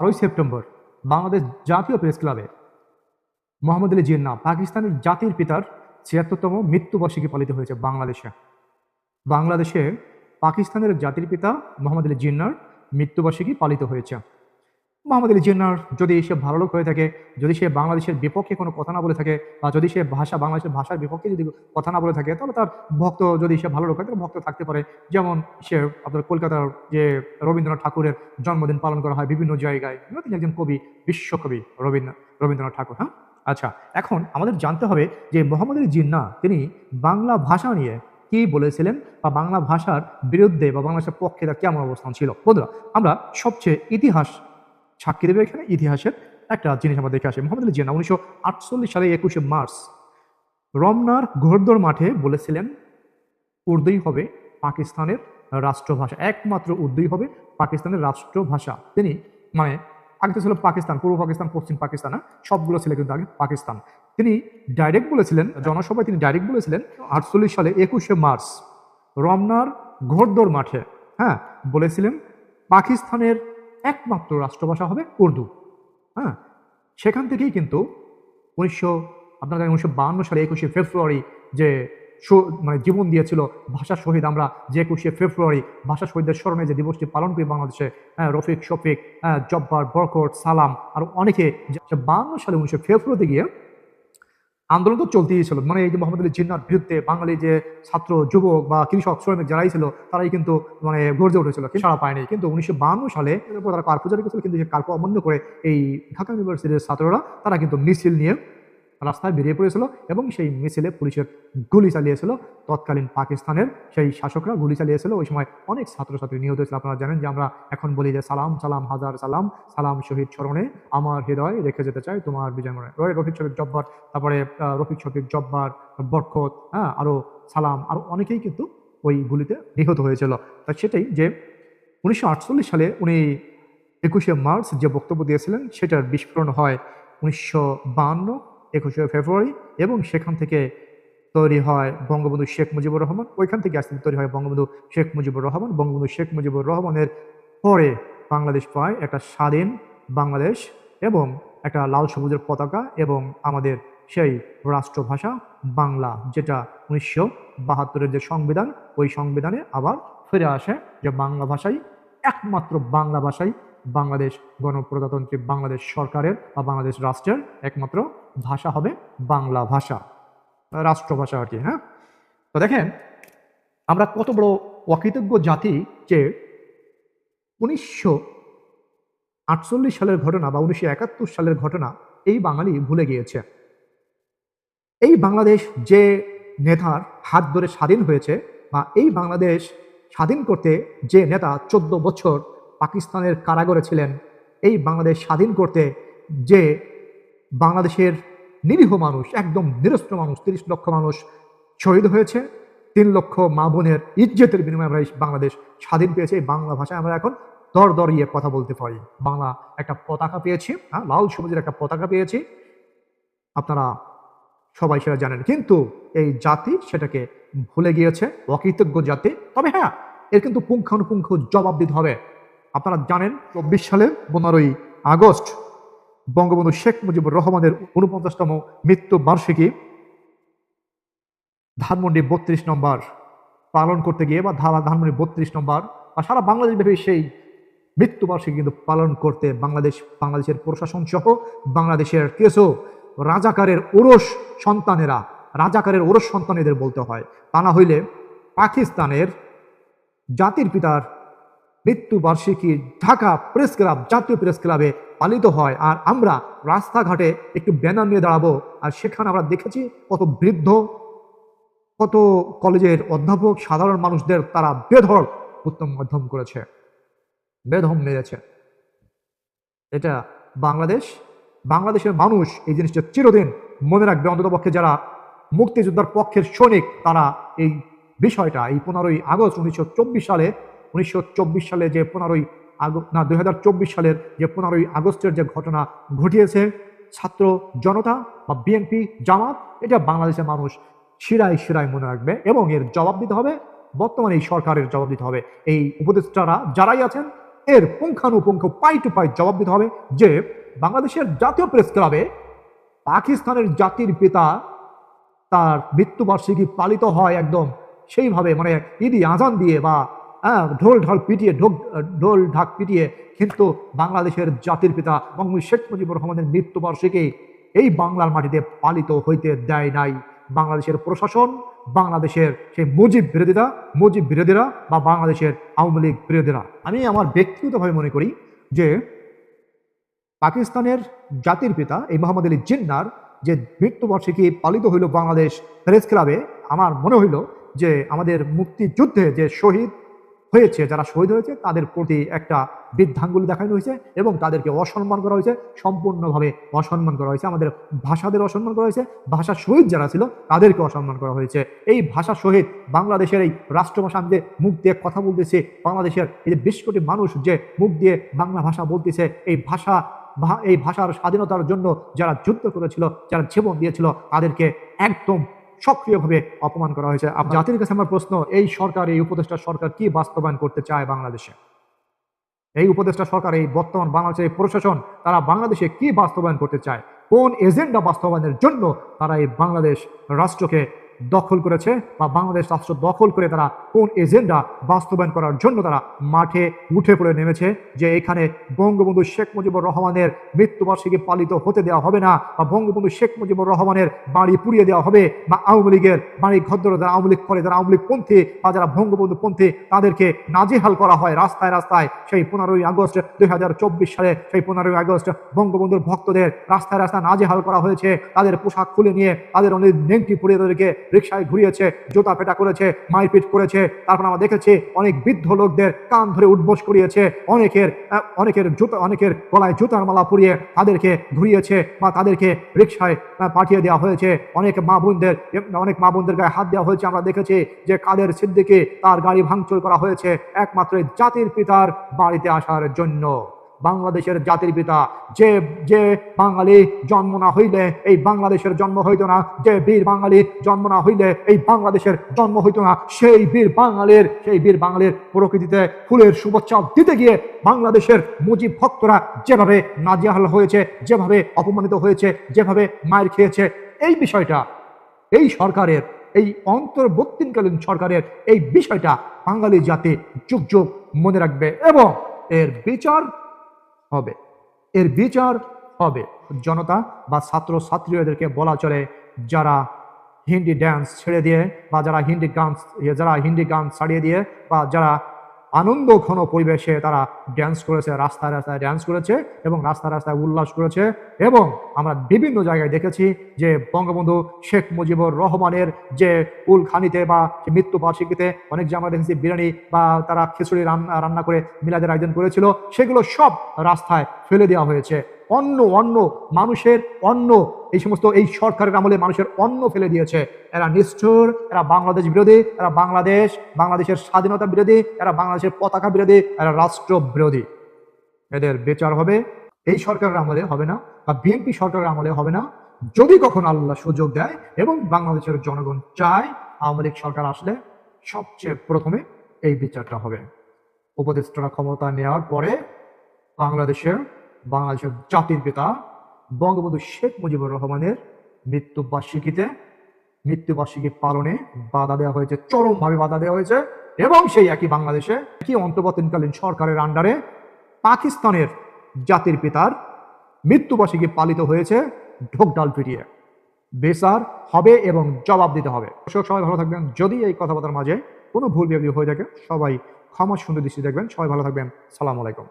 বারোই সেপ্টেম্বর বাংলাদেশ জাতীয় প্রেস ক্লাবে। মোহাম্মদ আলী জিন্না পাকিস্তানের জাতির পিতার ছিয়াত্তরতম মৃত্যুবার্ষিকী পালিত হয়েছে বাংলাদেশে। বাংলাদেশে পাকিস্তানের জাতির পিতা মোহাম্মদ আলী জিন্নার মৃত্যুবার্ষিকী পালিত হয়েছে। মোহাম্মদ আলী জিন্নার যদি সে ভালো লোক হয়ে থাকে, যদি সে বাংলাদেশের বিপক্ষে কোনো কথা না বলে থাকে বা যদি সে ভাষা, বাংলাদেশের ভাষার বিপক্ষে যদি কথা না বলে থাকে, তাহলে তার ভক্ত যদি সে ভালো লোক হয়, তাহলে ভক্ত থাকতে পারে। যেমন সে আপনার কলকাতার যে রবীন্দ্রনাথ ঠাকুরের জন্মদিন পালন করা হয় বিভিন্ন জায়গায়। তিনি একজন কবি, বিশ্বকবি রবীন্দ্র, রবীন্দ্রনাথ ঠাকুর হ্যাঁ? আচ্ছা এখন আমাদের জানতে হবে যে মোহাম্মদ আলী জিন্না তিনি বাংলা ভাষা নিয়ে কি বলেছিলেন বা বাংলা ভাষার বিরুদ্ধে বা বাংলা ভাষার পক্ষে তার কেমন অবস্থান ছিল? বন্ধুরা, আমরা সবচেয়ে ইতিহাস সাক্ষী দেবে এখানে ইতিহাসের একটা জিনিস আমরা দেখে আসি। মোহাম্মদ আলী জিন্না উনিশশো আটচল্লিশ সালে একুশে মার্চ রমনার ঘোরদোর মাঠে বলেছিলেন, উর্দুই হবে পাকিস্তানের রাষ্ট্রভাষা, একমাত্র উর্দুই হবে পাকিস্তানের রাষ্ট্রভাষা। তিনি মানে আগে তো ছিল পাকিস্তান, পূর্ব পাকিস্তান, পশ্চিম পাকিস্তান সবগুলো ছিল কিন্তু আগে পাকিস্তান। তিনি ডাইরেক্ট বলেছিলেন, জনসভায় তিনি ডাইরেক্ট বলেছিলেন, আটচল্লিশ সালে একুশে মার্চ রমনার ঘোরদোর মাঠে হ্যাঁ? বলেছিলেন, পাকিস্তানের একমাত্র রাষ্ট্রভাষা হবে উর্দু। হ্যাঁ? সেখান থেকেই কিন্তু উনিশশো আপনার উনিশশো বাহান্ন সালে একুশে ফেব্রুয়ারি যে মানে জীবন দিয়েছিল ভাষা শহীদ আমরা যে একুশে ফেব্রুয়ারি ভাষা শহীদদের স্মরণে যে দিবসটি পালন করি বাংলাদেশে হ্যাঁ, রফিক শফিক হ্যাঁ, জব্বার বরকট সালাম আর অনেকে বাহান্ন সালে উনিশশো ফেব্রুয়ারিতে গিয়ে আন্দোলন তো চলতেই ছিল মানে এই যে মোহাম্মদ আলী জিন্নার বিরুদ্ধে বাঙালি যে ছাত্র, যুবক বা কৃষক, শ্রমিক যারাই ছিল, তারাই কিন্তু মানে গর্জে উঠেছিল সারা পায়নি। কিন্তু উনিশশো সালে তারা কার্পো জারি করেছিল, কিন্তু সে কার্পু অমান্য করে এই ঢাকা ইউনিভার্সিটির ছাত্ররা, তারা কিন্তু মিছিল নিয়ে রাস্তায় বেরিয়ে পড়েছিল এবং সেই মিছিলে পুলিশের গুলি চালিয়েছিল। তৎকালীন পাকিস্তানের সেই শাসকরা গুলি চালিয়েছিল। ওই সময় অনেক ছাত্রছাত্রী নিহত হয়েছিল। আপনারা জানেন যে আমরা এখন বলি যে সালাম সালাম, হাজার সালাম সালাম শহীদ স্মরণে আমার হৃদয় রেখে যেতে চাই তোমার বিজয় মনে। রয় রফিক শফিক জব্বার, তারপরে রফিক শফিক জব্বার, বরকত হ্যাঁ আরও সালাম আরও অনেকেই কিন্তু ওই গুলিতে নিহত হয়েছিল। তা সেটাই যে উনিশশো আটচল্লিশ সালে উনি একুশে মার্চ যে বক্তব্য দিয়েছিলেন, সেটার বিস্ফোরণ হয় উনিশশো একুশে ফেব্রুয়ারি এবং সেখান থেকে তৈরি হয় বঙ্গবন্ধু শেখ মুজিবুর রহমান। ওইখান থেকে আসতে তৈরি হয় বঙ্গবন্ধু শেখ মুজিবুর রহমান। বঙ্গবন্ধু শেখ মুজিবুর রহমানের পরে বাংলাদেশ পায় একটা স্বাধীন বাংলাদেশ এবং একটা লাল সবুজের পতাকা এবং আমাদের সেই রাষ্ট্রভাষা বাংলা, যেটা উনিশশো বাহাত্তরের যে সংবিধান, ওই সংবিধানে আবার ফিরে আসে যে বাংলা ভাষাই একমাত্র বাংলা ভাষাই বাংলাদেশ গণপ্রজাতন্ত্রী বাংলাদেশ সরকারের বা বাংলাদেশ রাষ্ট্রের একমাত্র ভাষা হবে বাংলা ভাষা, রাষ্ট্রভাষা আর কি হ্যাঁ? তো দেখেন, আমরা কত বড় অকৃতজ্ঞ জাতি যে উনিশশো আটচল্লিশ সালের ঘটনা বা উনিশশো একাত্তর সালের ঘটনা এই বাঙালি ভুলে গিয়েছে। এই বাংলাদেশ যে নেতার হাত ধরে স্বাধীন হয়েছে বা এই বাংলাদেশ স্বাধীন করতে যে নেতা চোদ্দ বছর পাকিস্তানের কারাগারে ছিলেন। এই বাংলাদেশ স্বাধীন করতে যে বাংলাদেশের নিরীহ মানুষ, একদম নিরস্ত্র মানুষ, তিরিশ লক্ষ মানুষ শহীদ হয়েছে, তিন লক্ষ মা বোনের ইজ্জতের বিনিময়ে আমরা এই বাংলাদেশ স্বাধীন পেয়েছে। এই বাংলা ভাষায় আমরা এখন দর দরিয়ে কথা বলতে পারি। বাংলা একটা পতাকা পেয়েছি হ্যাঁ লাল সবুজের একটা পতাকা পেয়েছি। আপনারা সবাই সেটা জানেন। কিন্তু এই জাতি সেটাকে ভুলে গিয়েছে, অকৃতজ্ঞ জাতি। তবে হ্যাঁ এর কিন্তু পুঙ্খানুপুঙ্খ জবাব দিতে হবে। আপনারা জানেন, চব্বিশ সালে পনেরোই আগস্ট বঙ্গবন্ধু শেখ মুজিবুর রহমানের উনপঞ্চাশতম মৃত্যু বার্ষিকী ধানমন্ডি বত্রিশ নম্বর পালন করতে গিয়ে বা ধানমন্ডি বত্রিশ নম্বর বা সারা বাংলাদেশ ব্যাপী সেই মৃত্যুবার্ষিকী কিন্তু পালন করতে বাংলাদেশ, বাংলাদেশের প্রশাসন সহ বাংলাদেশের কিছু রাজাকারের ওরস সন্তানেরা, রাজাকারের ওরস সন্তানেদের বলতে হয়। তা না হইলে পাকিস্তানের জাতির পিতার মৃত্যুবার্ষিকী ঢাকা প্রেস ক্লাব, জাতীয় প্রেস ক্লাবে পালিত হয়। আর আমরা রাস্তাঘাটে একটু ব্যানার নিয়ে দাঁড়াবো। আর সেখানে আমরা দেখেছি কত বৃদ্ধ, কত কলেজের অধ্যাপক, সাধারণ মানুষদের তারা বেধর উত্তম মাধ্যম করেছে, বেধম মেরেছে। এটা বাংলাদেশ। বাংলাদেশের মানুষ এই জিনিসটা চিরদিন মনে রাখবে। অন্ততপক্ষে যারা মুক্তিযোদ্ধার পক্ষের সৈনিক, তারা এই বিষয়টা এই পনেরোই আগস্ট উনিশশো চব্বিশ সালে উনিশশো চব্বিশ সালে যে পনেরোই না, দুই হাজার চব্বিশ সালের যে পনেরোই আগস্টের যে ঘটনা ঘটিয়েছে, ছাত্র জনতা বা বিএনপি জামাত, এটা বাংলাদেশের মানুষ শিরায় শিরায় মনে রাখবে এবং এর জবাব দিতে হবে, বর্তমানে এই সরকারের জবাব দিতে হবে। এই উপদেষ্টারা যারাই আছেন, এর পুঙ্খানুপুঙ্খ, পাই টু পাই জবাব দিতে হবে যে, বাংলাদেশের জাতীয় প্রেস ক্লাবে পাকিস্তানের জাতির পিতা তার মৃত্যুবার্ষিকী পালিত হয় একদম সেইভাবে মানে ঈদি আজান দিয়ে বা ঢোল ঢাল পিটিয়ে, ঢোক, ঢোল ঢাক পিটিয়ে কিন্তু বাংলাদেশের জাতির পিতা বঙ্গবন্ধু শেখ মুজিবুর রহমানের মৃত্যুবার্ষিকী এই বাংলার মাটিতে পালিত হইতে দেয় নাই। বাংলাদেশের প্রশাসন, বাংলাদেশের সেই মুজিব বিরোধীরা মুজিব বিরোধীরা বা বাংলাদেশের আওয়ামী লীগ বিরোধীরা। আমি আমার ব্যক্তিগতভাবে মনে করি যে পাকিস্তানের জাতির পিতা এই মোহাম্মদ আলী জিন্নার যে মৃত্যুবার্ষিকী পালিত হইল বাংলাদেশ প্রেস ক্লাবে, আমার মনে হইল যে আমাদের মুক্তিযুদ্ধে যে শহীদ হয়েছে, যারা শহীদ হয়েছে, তাদের প্রতি একটা বৃদ্ধাঙ্গুলি দেখানো হয়েছে এবং তাদেরকে অসম্মান করা হয়েছে, সম্পূর্ণভাবে অসম্মান করা হয়েছে। আমাদের ভাষাদের অসম্মান করা হয়েছে ভাষা শহীদ যারা ছিল, তাদেরকে অসম্মান করা হয়েছে। এই ভাষা শহীদ বাংলাদেশের এই রাষ্ট্রভাষা যে মুখ দিয়ে কথা বলতেছে, বাংলাদেশের এই যে বিশ কোটি মানুষ যে মুখ দিয়ে বাংলা ভাষা বলতেছে, এই ভাষা, এই ভাষার স্বাধীনতার জন্য যারা যুদ্ধ করেছিল, যারা জীবন দিয়েছিল, তাদেরকে একদম সক্রিয়ভাবে অপমান করা হয়েছে। জাতির কাছে আমার প্রশ্ন, এই সরকার, এই উপদেষ্টা সরকার কি বাস্তবায়ন করতে চায় বাংলাদেশে? এই উপদেষ্টা সরকার, এই বর্তমান বাংলাদেশের প্রশাসন, তারা বাংলাদেশে কি বাস্তবায়ন করতে চায়? কোন এজেন্ডা বাস্তবায়নের জন্য তারা এই বাংলাদেশ রাষ্ট্রকে দখল করেছে বা বাংলাদেশ রাষ্ট্র দখল করে তারা কোন এজেন্ডা বাস্তবায়ন করার জন্য তারা মাঠে উঠে পড়ে নেমেছে যে এখানে বঙ্গবন্ধু শেখ মুজিবুর রহমানের মৃত্যুবার্ষিকী পালিত হতে দেওয়া হবে না বা বঙ্গবন্ধু শেখ মুজিবুর রহমানের বাড়ি পুড়িয়ে দেওয়া হবে বা আওয়ামী লীগের বাড়ি ঘদ্র যারা আওয়ামী লীগ করে, যারা আওয়ামী লীগ পন্থী বা যারা বঙ্গবন্ধু পন্থী, তাদেরকে নাজেহাল করা হয় রাস্তায় রাস্তায়। সেই পনেরোই আগস্ট দুই হাজার চব্বিশ সালে সেই পনেরোই আগস্ট বঙ্গবন্ধুর ভক্তদের রাস্তায় রাস্তায় নাজেহাল করা হয়েছে। তাদের পোশাক খুলে নিয়ে তাদের অনেক নেংটি পুড়িয়ে তাদেরকে রিক্সায় ঘুরিয়েছে, জোতা পেটা করেছে, মারপিট করেছে। তারপর আমরা দেখেছি অনেক বৃদ্ধ লোকদের কান ধরে উঠবোস করিয়েছে। অনেকের অনেকের জুতা, অনেকের গলায় জুতার মালা পরিয়ে তাদেরকে ঘুরিয়েছে বা তাদেরকে রিক্সায় পাঠিয়ে দেওয়া হয়েছে। অনেক মা বোনদের, অনেক মা বোনদের গায়ে হাত দেওয়া হয়েছে। আমরা দেখেছি যে কাদের সিদ্দিকে তার গাড়ি ভাঙচুর করা হয়েছে একমাত্র জাতির পিতার বাড়িতে আসার জন্য। বাংলাদেশের জাতির পিতা, যে যে বাঙালি জন্ম না হইলে এই বাংলাদেশের জন্ম হইতো না, যে বীর বাঙালি জন্ম না হইলে এই বাংলাদেশের জন্ম হইতো না, সেই বীর বাঙালির, সেই বীর বাঙালির প্রকৃতিতে ফুলের শুভেচ্ছা দিতে গিয়ে বাংলাদেশের মুজিব ভক্তরা যেভাবে নাজিয়াহাল হয়েছে, যেভাবে অপমানিত হয়েছে, যেভাবে মায়ের খেয়েছে, এই বিষয়টা, এই সরকারের, এই অন্তর্বর্তীকালীন সরকারের এই বিষয়টা বাঙালি জাতি যুগ যুগ মনে রাখবে এবং এর বিচার হবে। এর বিচার হবে। জনতা বা ছাত্র ছাত্রীদেরকে বলা চলে। যারা হিন্দি ড্যান্স ছেড়ে দিয়ে বা যারা হিন্দি গান, যারা হিন্দি গান ছাড়িয়ে দিয়ে বা যারা আনন্দ ঘন পরিবেশে তারা ড্যান্স করেছে, রাস্তায় রাস্তায় ড্যান্স করেছে এবং রাস্তায় রাস্তায় উল্লাস করেছে এবং আমরা বিভিন্ন জায়গায় দেখেছি যে বঙ্গবন্ধু শেখ মুজিবুর রহমানের যে উলখানিতে বা মৃত্যু মৃত্যুবার্ষিকীতে অনেক যে আমরা দেখেছি বিরিয়ানি বা তারা খিচুড়ি রান্না রান্না করে মিলাদের আয়োজন করেছিল, সেগুলো সব রাস্তায় ফেলে দেওয়া হয়েছে। অন্য অন্য মানুষের অন্য এই সমস্ত, এই সরকারের আমলে মানুষের অন্ন ফেলে দিয়েছে। এরা নিষ্ঠুর, এরা বাংলাদেশ বিরোধী, এরা বাংলাদেশ, বাংলাদেশের স্বাধীনতা বিরোধী, এরা বাংলাদেশের পতাকা বিরোধী, এরা রাষ্ট্র বিরোধী। এদের বিচার হবে, এই সরকারের আমলে হবে না, বা বিএনপি সরকারের আমলে হবে না। যদি কখন আল্লাহ সুযোগ দেয় এবং বাংলাদেশের জনগণ চায়, আওয়ামী লীগ সরকার আসলে সবচেয়ে প্রথমে এই বিচারটা হবে। উপদেষ্টারা ক্ষমতা নেওয়ার পরে বাংলাদেশের বাংলাদেশের জাতির পিতা বঙ্গবন্ধু শেখ মুজিবুর রহমানের মৃত্যুবার্ষিকীতে, মৃত্যুবার্ষিকী পালনে বাধা দেওয়া হয়েছে, চরমভাবে বাধা দেওয়া হয়েছে এবং সেই একই বাংলাদেশে, একই অন্তর্বর্তীকালীন সরকারের আন্ডারে পাকিস্তানের জাতির পিতার মৃত্যুবার্ষিকী পালিত হয়েছে ঢোকডাল পিটিয়ে। বেসার হবে এবং জবাব দিতে হবে। দর্শক, সবাই ভালো থাকবেন। যদি এই কথাবার্তার মাঝে কোনো ভুল বিভাগী হয়ে থাকে, সবাই ক্ষমা সুন্দর দৃষ্টি দেখবেন। সবাই ভালো থাকবেন। সালাম আলাইকুম।